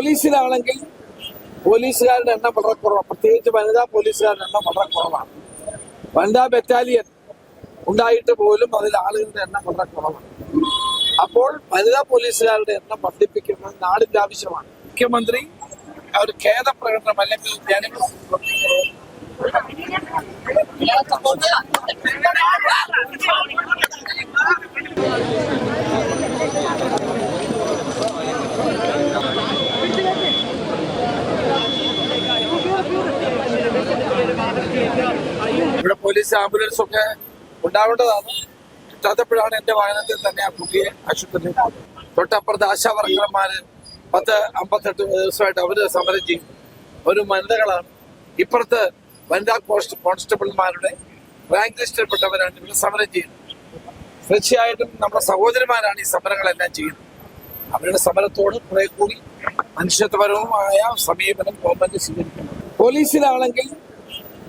പോലീസിലാണെങ്കിൽ പോലീസുകാരുടെ എണ്ണം വളരെ കുറവാണ്. പ്രത്യേകിച്ച് വനിതാ പോലീസുകാരുടെ എണ്ണം വളരെ കുറവാണ്. വനിതാ ബറ്റാലിയൻ ഉണ്ടായിട്ട് പോലും അതിൽ ആളുകളുടെ എണ്ണം വളരെ കുറവാണ്. അപ്പോൾ വനിതാ പോലീസുകാരുടെ എണ്ണം വർദ്ധിപ്പിക്കുന്നത് നാടിന്റെ ആവശ്യമാണ്. മുഖ്യമന്ത്രി ഒരു ഖേദപ്രകടനം അല്ലെങ്കിൽ ജനങ്ങൾ ഇവിടെ പോലീസ് ആംബുലൻസ് ഒക്കെ ഉണ്ടാവേണ്ടതാണ്. കിട്ടാത്തപ്പോഴാണ് എന്റെ വാഹനത്തിൽ തന്നെ ആ കുട്ടിയെ ആശുപത്രിയിൽ. തൊട്ടപ്പുറത്ത് ആശാ വർക്കർമാര് പത്ത് അമ്പത്തെട്ട് ദിവസമായിട്ട് അവർ സമരം ചെയ്യും. ഒരു വനിതകളാണ്. ഇപ്പുറത്ത് വനിതാ കോൺസ്റ്റ കോൺസ്റ്റബിൾമാരുടെ റാങ്ക് ലിസ്റ്റിൽപ്പെട്ടവരാണ് ഇവർ സമരം ചെയ്യുന്നത്. തീർച്ചയായിട്ടും നമ്മുടെ സഹോദരന്മാരാണ് ഈ സമരങ്ങളെല്ലാം ചെയ്യുന്നത്. അവരുടെ സമരത്തോട് കുറെ കൂടി മനുഷ്യത്വപരവുമായ സമീപനം ഗവൺമെന്റ് സ്വീകരിക്കുന്നു. പോലീസിലാണെങ്കിൽ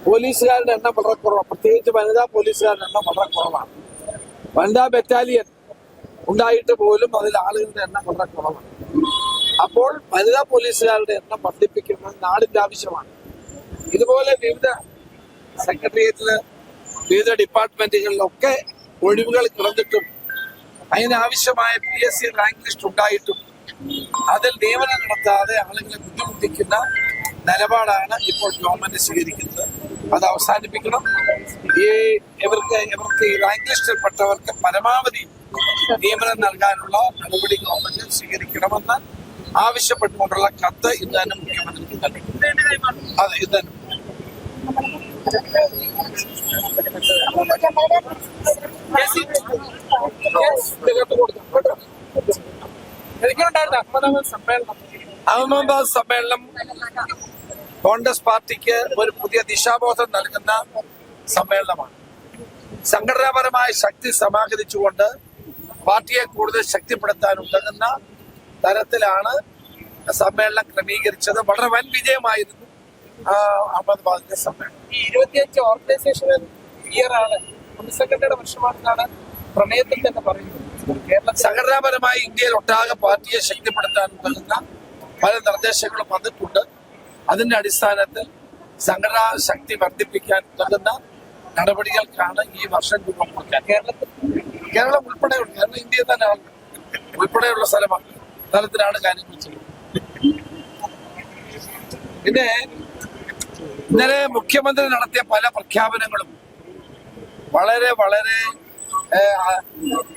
പോലീസുകാരുടെ എണ്ണം വളരെ കുറവാണ്. പ്രത്യേകിച്ച് വനിതാ പോലീസുകാരുടെ എണ്ണം വളരെ കുറവാണ്. വനിതാ ബറ്റാലിയൻ ഉണ്ടായിട്ട് പോലും അതിൽ ആളുകളുടെ എണ്ണം വളരെ കുറവാണ്. അപ്പോൾ വനിതാ പോലീസുകാരുടെ എണ്ണം വർദ്ധിപ്പിക്കുന്നത് നാടിന്റെ ആവശ്യമാണ്. ഇതുപോലെ വിവിധ സെക്രട്ടേറിയറ്റിൽ വിവിധ ഡിപ്പാർട്ട്മെന്റുകളിലൊക്കെ ഒഴിവുകൾ കിടന്നിട്ടും അതിനാവശ്യമായ P S C rank list ഉണ്ടായിട്ടും അതിൽ നിയമനം നടത്താതെ ആളുകളെ ബുദ്ധിമുട്ടിക്കുന്ന നിലപാടാണ് ഇപ്പോൾ ഗവൺമെന്റ് സ്വീകരിക്കുന്നത്. അത് അവസാനിപ്പിക്കണം. ഈ ഇവർക്ക് ഇവർക്ക് ഈ റാങ്ക് ലിസ്റ്റിൽപ്പെട്ടവർക്ക് പരമാവധി നിയമനം നൽകാനുള്ള നടപടി ഗവൺമെന്റ് സ്വീകരിക്കണമെന്ന് ആവശ്യപ്പെട്ടുകൊണ്ടുള്ള കത്ത് ഇന്ന് തന്നെ മുഖ്യമന്ത്രിക്ക് നൽകി അതെ ഇന്ന് തന്നെ അഹമ്മദാബാദ് സമ്മേളനം കോൺഗ്രസ് പാർട്ടിക്ക് ഒരു പുതിയ ദിശാബോധം നൽകുന്ന സമ്മേളനമാണ്. സംഘടനാപരമായ ശക്തി സമാഹരിച്ചുകൊണ്ട് പാർട്ടിയെ കൂടുതൽ ശക്തിപ്പെടുത്താൻ ഉതകുന്ന തരത്തിലാണ് സമ്മേളനം ക്രമീകരിച്ചത്. വളരെ വൻ വിജയമായിരുന്നു അഹമ്മദാബാദിന്റെ സമ്മേളനം. ഈ ഇരുപത്തിയഞ്ച് ഓർഗനൈസേഷൻ ഇയർ ആണ്. വർഷമാണെന്നാണ് പ്രണയത്തിൽ തന്നെ പറയുന്നത്. സംഘടനാപരമായി ഇന്ത്യയിൽ ഒട്ടാകെ പാർട്ടിയെ ശക്തിപ്പെടുത്താൻ ഉതകുന്ന പല നിർദ്ദേശങ്ങളും വന്നിട്ടുണ്ട്. അതിന്റെ അടിസ്ഥാനത്തിൽ സംഘടനാ ശക്തി വർദ്ധിപ്പിക്കാൻ ഉതകുന്ന നടപടികൾക്കാണ് ഈ വർഷം രൂപം കൊടുക്കാൻ. കേരളത്തിൽ കേരളം ഉൾപ്പെടെയുള്ള കേരളം ഇന്ത്യയിൽ തന്നെ. ഉൾപ്പെടെയുള്ള സ്ഥലമാണ്. സ്ഥലത്തിലാണ് കാര്യങ്ങൾ ചെയ്യുന്നത് പിന്നെ ഇന്നലെ മുഖ്യമന്ത്രി നടത്തിയ പല പ്രഖ്യാപനങ്ങളും വളരെ വളരെ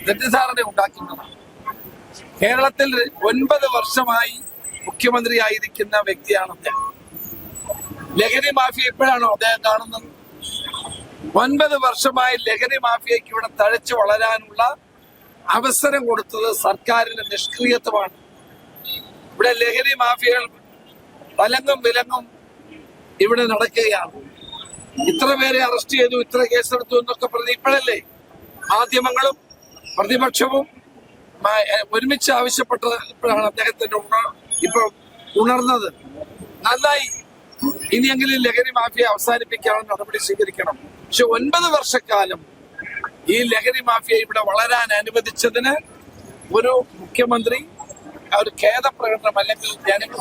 തെറ്റിദ്ധാരണ ഉണ്ടാക്കുന്നതാണ്. കേരളത്തിൽ ഒൻപത് വർഷമായി മുഖ്യമന്ത്രിയായിരിക്കുന്ന വ്യക്തിയാണ് അദ്ദേഹം. ലഹരി മാഫിയ എപ്പോഴാണോ അദ്ദേഹം കാണുന്നത്? ഒൻപത് വർഷമായി ലഹരി മാഫിയയ്ക്ക് ഇവിടെ തഴച്ചു വളരാനുള്ള അവസരം കൊടുത്തത് സർക്കാരിന്റെ നിഷ്ക്രിയത്വമാണ്. ഇവിടെ ലഹരി മാഫിയകൾ വലങ്ങും വിലങ്ങും ഇവിടെ നടക്കുകയാണ്. ഇത്ര പേരെ അറസ്റ്റ് ചെയ്തു ഇത്ര കേസെടുത്തു എന്നൊക്കെ പ്രതി ഇപ്പോഴല്ലേ മാധ്യമങ്ങളും പ്രതിപക്ഷവും ഒരുമിച്ച് ആവശ്യപ്പെട്ടത് ഇപ്പോഴാണ് അദ്ദേഹത്തിന്റെ ഉണ- ഇപ്പൊ ഉണർന്നത്. നന്നായി ഇനിയെങ്കിലും ലഹരി മാഫിയ അവസാനിപ്പിക്കാനുള്ള നടപടി സ്വീകരിക്കണം പക്ഷെ ഒൻപത് വർഷക്കാലം ഈ ലഹരി മാഫിയ ഇവിടെ വളരാൻ അനുവദിച്ചതിന് ഒരു മുഖ്യമന്ത്രി ഒരു ഖേദ പ്രകടനം അല്ലെങ്കിൽ ജനങ്ങൾ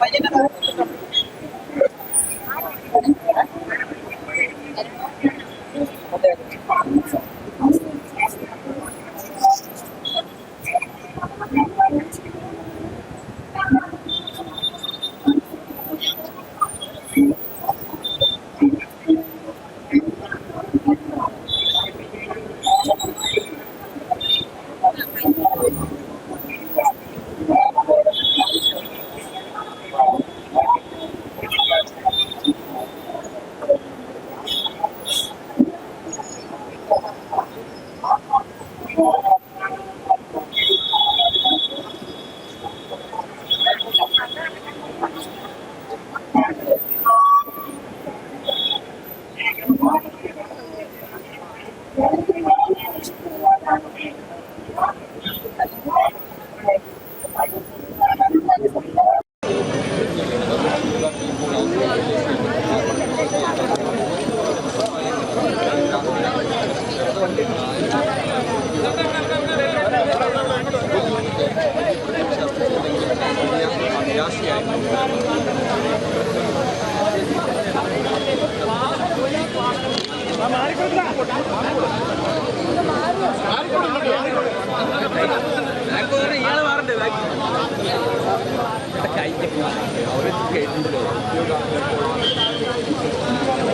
Baju. 体的な折れ付け以上必要がある。と思います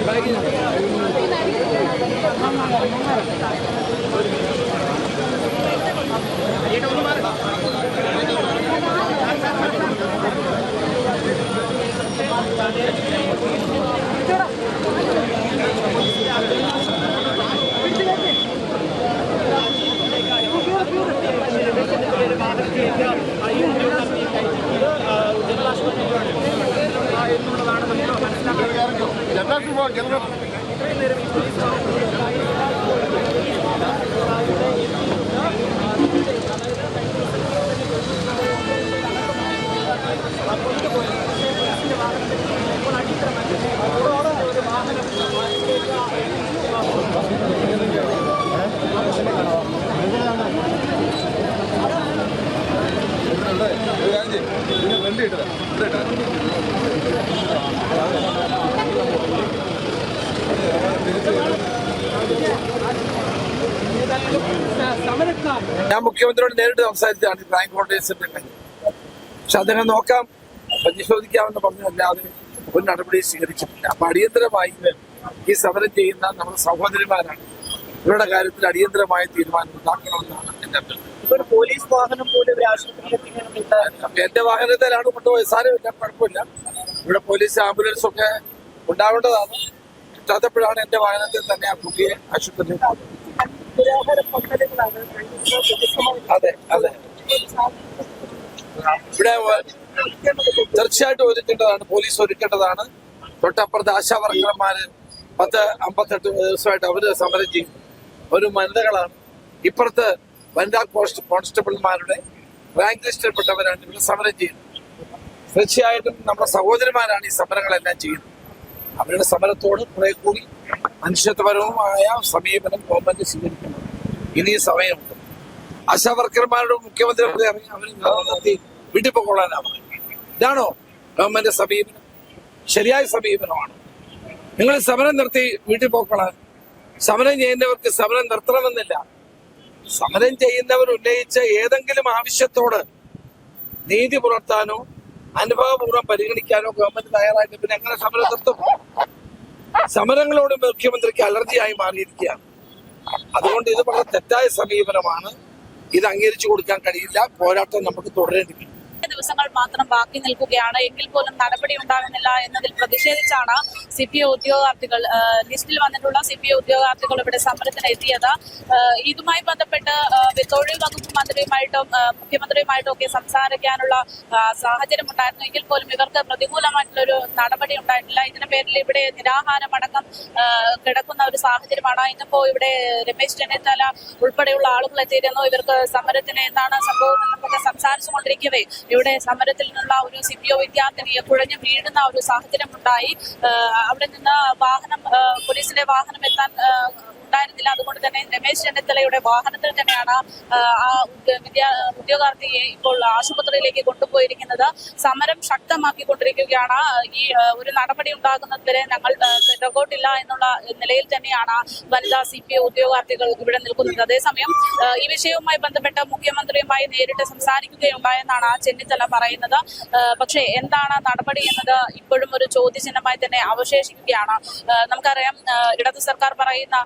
会議の住民と家のこともあれば ഞാൻ മുഖ്യമന്ത്രിയോട് നേരിട്ട് സംസാരിച്ചതാണ് ഈ ബാങ്ക് കാര്യം പക്ഷെ അദ്ദേഹം നോക്കാം പരിശോധിക്കാമെന്ന് പറഞ്ഞല്ലാതെ ഒരു നടപടി സ്വീകരിച്ചിട്ടില്ല. അപ്പൊ അടിയന്തരമായി ഈ സമരം ചെയ്യുന്ന നമ്മുടെ സഹോദരിമാരാണ് ഇവരുടെ കാര്യത്തിൽ അടിയന്തരമായ തീരുമാനം ഉണ്ടാക്കണമെന്നാണ് എന്റെ അഭ്യർത്ഥന. പോലീസ് വാഹനം പോലും എന്റെ വാഹനത്തിലാണ് കൊണ്ടുപോയത്. സാരമില്ല കുഴപ്പമില്ല. ഇവിടെ പോലീസ് ആംബുലൻസ് ഒക്കെ ഉണ്ടാവേണ്ടതാണ്. കിട്ടാത്തപ്പോഴാണ് എന്റെ വാഹനത്തിൽ തന്നെ ആ കുട്ടിയെ ആശുപത്രിയിൽ ഇവിടെ തീർച്ചയായിട്ടും ഒരുക്കേണ്ടതാണ് പോലീസ് ഒരുക്കേണ്ടതാണ്. തൊട്ടപ്പുറത്തെ ആശാ വർക്കർമാര് പത്ത് അമ്പത്തെട്ട് ദിവസമായിട്ട് അവർ സമരം ചെയ്യും. ഒരു വനിതകളാണ്. ഇപ്പുറത്ത് വനിതാ കോൺസ്റ്റബിൾമാരുടെ റാങ്ക് ലിസ്റ്റിൽപ്പെട്ടവരാണ് ഇവിടെ സമരം ചെയ്യുന്നത്. തീർച്ചയായിട്ടും നമ്മുടെ സഹോദരന്മാരാണ് ഈ സമരങ്ങളെല്ലാം ചെയ്യുന്നത്. അവരുടെ സമരത്തോട് കുറെ കൂടി മനുഷ്യത്വപരവുമായ സമീപനം ഗവൺമെന്റ് സ്വീകരിക്കണം. ഇനി സമയമുണ്ട്. ആശാ വർക്കർമാരുടെ മുഖ്യമന്ത്രി ഇറങ്ങി നിർത്തി വീട്ടിൽ പോകൊള്ളാനാണ് ഇതാണോ ഗവൺമെന്റ് സമീപനം? ശരിയായ സമീപനമാണ്. നിങ്ങൾ സമരം നിർത്തി വീട്ടിൽ പോക്കളാൻ സമരം ചെയ്യുന്നവർക്ക് സമരം നിർത്തണമെന്നില്ല. സമരം ചെയ്യുന്നവർ ഉന്നയിച്ച ഏതെങ്കിലും ആവശ്യത്തോട് നീതി പുലർത്താനോ അനുഭവപൂർവം പരിഗണിക്കാനോ ഗവൺമെന്റ് തയ്യാറായിട്ട് പിന്നെ എങ്ങനെ സമരം നിർത്തും? സമരങ്ങളോട് മുഖ്യമന്ത്രിക്ക് അലർജിയായി മാറിയിരിക്കുകയാണ്. അതുകൊണ്ട് ഇത് വളരെ തെറ്റായ സമീപനമാണ്. ഇത് അംഗീകരിച്ചു കൊടുക്കാൻ കഴിയില്ല. പോരാട്ടം നമുക്ക് തുടരേണ്ടി വരും ദിവസങ്ങൾ മാത്രം ബാക്കി നിൽക്കുകയാണ്. എങ്കിൽ പോലും നടപടി ഉണ്ടാകുന്നില്ല എന്നതിൽ പ്രതിഷേധിച്ചാണ് സി പി ഐ ഉദ്യോഗാർത്ഥികൾ ലിസ്റ്റിൽ വന്നിട്ടുള്ള സി പി ഐ ഉദ്യോഗാർത്ഥികൾ ഇവിടെ സമരത്തിന് എത്തിയത്. ഇതുമായി ബന്ധപ്പെട്ട് തൊഴിൽ വകുപ്പ് മന്ത്രിയുമായിട്ടും മുഖ്യമന്ത്രിയുമായിട്ടും ഒക്കെ സംസാരിക്കാനുള്ള സാഹചര്യം ഉണ്ടായിരുന്നു. എങ്കിൽ പോലും ഇവർക്ക് പ്രതികൂലമായിട്ടുള്ള ഒരു നടപടി ഉണ്ടായിട്ടില്ല. ഇതിന്റെ പേരിൽ ഇവിടെ നിരാഹാരമടക്കം കിടക്കുന്ന ഒരു സാഹചര്യമാണ്. ഇന്നിപ്പോ ഇവിടെ രമേശ് ചെന്നിത്തല ഉൾപ്പെടെയുള്ള ആളുകൾ എത്തിയിരുന്നു ഇവർക്ക് സമരത്തിന് എന്താണ് സംഭവം എന്നൊക്കെ സംസാരിച്ചു കൊണ്ടിരിക്കവേ ഇവിടെ സമരത്തിൽ നിന്നുള്ള ഒരു സി പി ഒ വിദ്യാർത്ഥിനിയെ കുഴഞ്ഞു വീഴുന്ന ഒരു സാഹചര്യം ഉണ്ടായി അവിടെ നിന്ന് വാഹനം പോലീസിന്റെ വാഹനം എത്താൻ ഉണ്ടായിരുന്നില്ല. അതുകൊണ്ട് തന്നെ രമേശ് ചെന്നിത്തലയുടെ വാഹനത്തിൽ തന്നെയാണ് ആ ഉദ്യോഗാർത്ഥിയെ ഇപ്പോൾ ആശുപത്രിയിലേക്ക് കൊണ്ടുപോയിരിക്കുന്നത്. സമരം ശക്തമാക്കിക്കൊണ്ടിരിക്കുകയാണ്. ഈ ഒരു നടപടി ഉണ്ടാകുന്നതുവരെ ഞങ്ങൾ പിറകോട്ടില്ല എന്നുള്ള നിലയിൽ തന്നെയാണ് വനിതാ സി പി ഉദ്യോഗാർത്ഥികൾ ഇവിടെ നിൽക്കുന്നത്. അതേസമയം ഈ വിഷയവുമായി ബന്ധപ്പെട്ട് മുഖ്യമന്ത്രിയുമായി നേരിട്ട് സംസാരിക്കുകയുണ്ടായെന്നാണ് ചെന്നിത്തല പറയുന്നത്. പക്ഷേ എന്താണ് നടപടി എന്നത് ഇപ്പോഴും ഒരു ചോദ്യചിഹ്നമായി തന്നെ അവശേഷിക്കുകയാണ്. നമുക്കറിയാം ഇടതു സർക്കാർ പറയുന്ന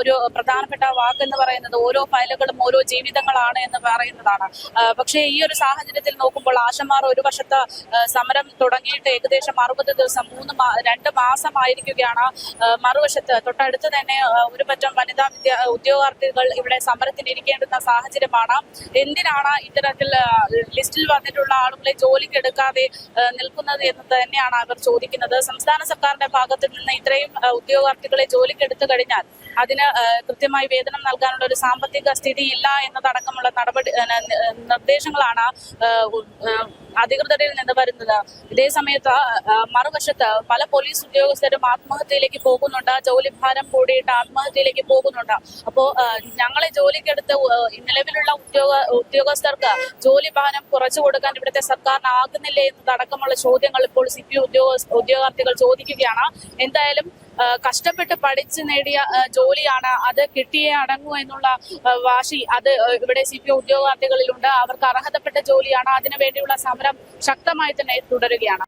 ഒരു പ്രധാനപ്പെട്ട വാക്കെന്ന് പറയുന്നത് ഓരോ ഫയലുകളും ഓരോ ജീവിതങ്ങളാണ് എന്ന് പറയുന്നതാണ്. പക്ഷേ ഈ ഒരു സാഹചര്യത്തിൽ നോക്കുമ്പോൾ ആശമാർ ഒരു വശത്ത് സമരം തുടങ്ങിയിട്ട് ഏകദേശം അറുപത് ദിവസം മൂന്ന് രണ്ട് മാസമായിരിക്കുകയാണ്. മറുവശത്ത് തൊട്ടടുത്ത് തന്നെ ഒരു പറ്റം വനിതാ വിദ്യ ഉദ്യോഗാർത്ഥികൾ ഇവിടെ സമരത്തിനിരിക്കേണ്ടുന്ന സാഹചര്യമാണ്. എന്തിനാണ് ഇത്തരത്തിൽ ലിസ്റ്റിൽ വന്നിട്ടുള്ള ആളുകളെ ജോലിക്ക് എടുക്കാതെ നിൽക്കുന്നത് എന്ന് തന്നെയാണ് അവർ ചോദിക്കുന്നത്. സംസ്ഥാന സർക്കാരിന്റെ ഭാഗത്ത് നിന്ന് ഇത്രയും ഉദ്യോഗാർത്ഥികളെ ജോലിക്ക് എടുത്തു കഴിഞ്ഞാൽ അതിന് ആ, കൃത്യമായി വേതനം നൽകാനുള്ള ഒരു സാമ്പത്തിക സ്ഥിതി ഇല്ല എന്നതടക്കമുള്ള നടപടി നിർദ്ദേശങ്ങളാണ് അധികൃതരിൽ നിന്ന് വരുന്നത്. ഇതേ സമയത്ത് മറുവശത്ത് പല പോലീസ് ഉദ്യോഗസ്ഥരും ആത്മഹത്യയിലേക്ക് പോകുന്നുണ്ട്. ജോലിഭാരം കൂടിയിട്ട് ആത്മഹത്യയിലേക്ക് പോകുന്നുണ്ട്. അപ്പോ ഞങ്ങളെ ജോലിക്കെടുത്ത് നിലവിലുള്ള ഉദ്യോഗ ഉദ്യോഗസ്ഥർക്ക് ജോലി ഭാരം കുറച്ചു കൊടുക്കാൻ ഇവിടുത്തെ സർക്കാരിനാകുന്നില്ലേ എന്നതടക്കമുള്ള ചോദ്യങ്ങൾ ഇപ്പോൾ സി പി ഉദ്യോഗ ഉദ്യോഗാർത്ഥികൾ ചോദിക്കുകയാണ്. എന്തായാലും കഷ്ടപ്പെട്ട് പഠിച്ച് നേടിയ ജോലിയാണ്. അത് കിട്ടിയേ അടങ്ങൂ എന്നുള്ള വാശി അത് ഇവിടെ സി പി ഉദ്യോഗാർത്ഥികളിലുണ്ട്. അവർക്ക് അർഹതപ്പെട്ട ജോലിയാണ്. അതിനു വേണ്ടിയുള്ള സമരം ശക്തമായി തന്നെ തുടരുകയാണ്